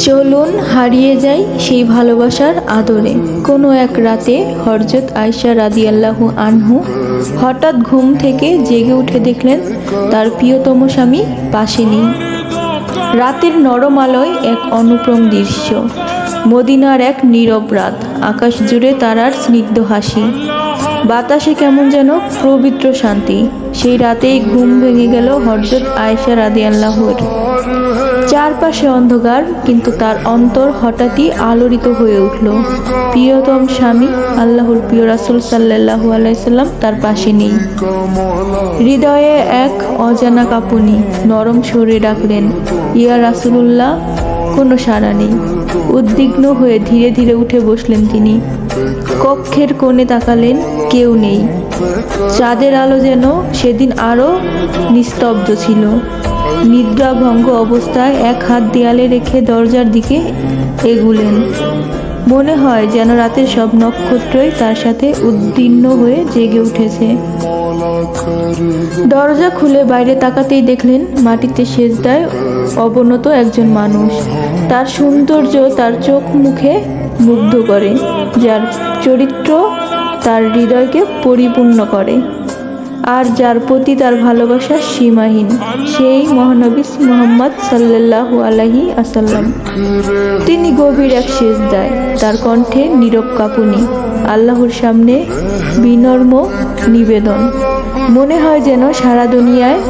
চলুন, হারিয়ে যাই সেই ভালোবাসার আদরে। কোনো এক রাতে হরজত আয়সা রাদিয়াল্লাহু আনহু হঠাৎ ঘুম থেকে জেগে উঠে দেখলেন তার প্রিয়তম স্বামী পাশে নেই। রাতের নরম আলোয় এক অনুপ্রম দৃশ্য। মদিনার এক নীরব রাত। আকাশ জুড়ে তারার স্নিগ্ধ হাসি। বাতাসে কেমন যেন পবিত্র শান্তি। সেই রাতেই ঘুম ভেঙে গেল হরজত আয়েশা রাদি আল্লাহর চারপাশে অন্ধকার, কিন্তু তার অন্তর হঠাৎই আলোড়িত হয়ে উঠল। প্রিয়তম স্বামী, আল্লাহর প্রিয় রাসুল সাল্লাহু আলাইসাল্লাম তার পাশে নেই। হৃদয়ে এক অজানা কাঁপুনি নরম সরে ডাকলেন, ইয়া রাসুলুল্লাহ কোনো সাড়া নেই। উদ্বিগ্ন হয়ে ধীরে ধীরে উঠে বসলেন তিনি। কক্ষের কোণে তাকালেন, কেউ নেই। চাঁদের আলো যেন সেদিন আরও নিস্তব্ধ ছিল। নিদ্রাভঙ্গ অবস্থায় এক হাত দেয়ালে রেখে দরজার দিকে এগুলেন। মনে হয় যেন রাতের সব নক্ষত্রই তার সাথে উদ্দীর্ণ হয়ে জেগে উঠেছে। দরজা খুলে বাইরে তাকাতেই দেখলেন মাটিতে সেজদায় অবনত একজন মানুষ। তার সৌন্দর্য তার চোখ মুখে মুগ্ধ করে, যার চরিত্র তার হৃদয়কে পরিপূর্ণ করে। আর যার প্রতি তার ভালোবাসা সীমাহীন, সেই মহানবী মোহাম্মদ সাল্লাল্লাহু আলাইহি আসাল্লাম। তিনি গভীর এক শেষ দেয় তার কণ্ঠে নীরব কাঁপুনি, আল্লাহর সামনে বিনর্ম নিবেদন। মনে হয় যেন সারা দুনিয়ায়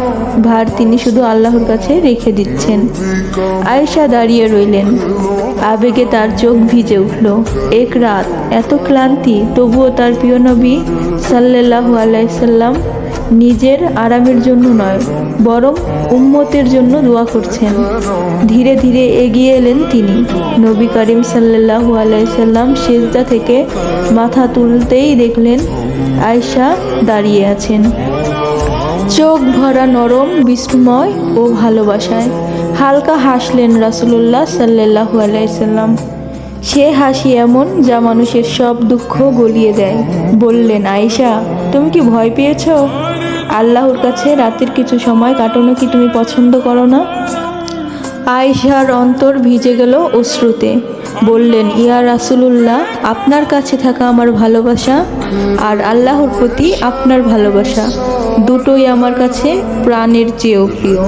ভার তিনি শুধু আল্লাহর কাছে রেখে দিচ্ছেন। আয়েশা দাঁড়িয়ে রইলেন। আবেগে তার চোখ ভিজে উঠল। এক রাত, এত ক্লান্তি, তবুও তার প্রিয় নবী সাল্লাল্লাহু আলাইসাল্লাম নিজের আরামের জন্য নয়, বরং উম্মতের জন্য দোয়া করছেন। ধীরে ধীরে এগিয়ে এলেন তিনি। নবী করিম সাল্লাল্লাহু আলাইসাল্লাম সেজদা থেকে মাথা তুলতেই দেখলেন আয়শা দাঁড়িয়ে আছেন। চোখ ভরা নরম, বিস্ময় ও ভালোবাসায়। হালকা হাসলেন রাসুলুল্লাহ সাল্লাহু আলাইসাল্লাম সে হাসি এমন যা মানুষের সব দুঃখ গলিয়ে দেয়। বললেন, আয়েশা, তুমি কি ভয় পেয়েছ? আল্লাহর কাছে রাতের কিছু সময় কাটানো কি তুমি পছন্দ করো না? আয়েশার অন্তর ভিজে গেল অশ্রুতে। বললেন, ইয়া রাসুলুল্লাহ, আপনার কাছে থাকা আমার ভালোবাসা আর আল্লাহর প্রতি আপনার ভালোবাসা দুটোই আমার কাছে প্রাণের চেয়েও প্রিয়।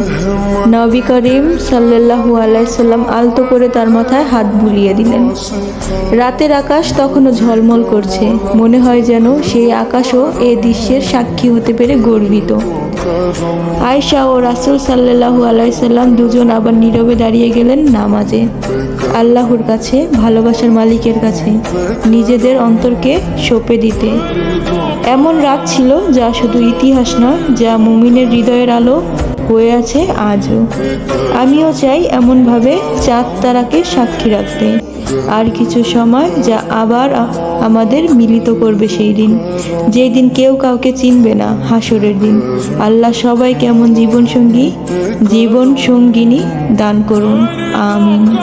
নবী করিম সাল্লাহু আলাইসাল্লাম আলতো করে তার মাথায় হাত বুলিয়ে দিলেন। রাতের আকাশ তখনও ঝলমল করছে। মনে হয় যেন সেই আকাশও এ দৃশ্যের সাক্ষী হতে পেরে গর্বিত। আয়শা ও রাসুল সাল্লাহু আলাইসাল্লাম দুজন আবার নীরবে দাঁড়িয়ে গেলেন নামাজে। আল্লাহর কাছে, ভালোবাসার মালিকের কাছে, নিজেদের অন্তরকে সঁপে দিতে। এমন রাত ছিল যা শুধু ইতিহাস নয়, যা মুমিনের হৃদয়ের আলো হয়ে আছে আজও। আমিও চাই এমনভাবে চাঁদ তারাকে সাক্ষী রাখতে। আর কিছু সময় যা আবার আমাদের মিলিত করবে সেই দিন। যেই দিন কেউ কাউকে চিনবে না, হাসরের দিন। আল্লাহ সবাই কেমন জীবনসঙ্গী জীবন সঙ্গিনী দান করুন। আমিন।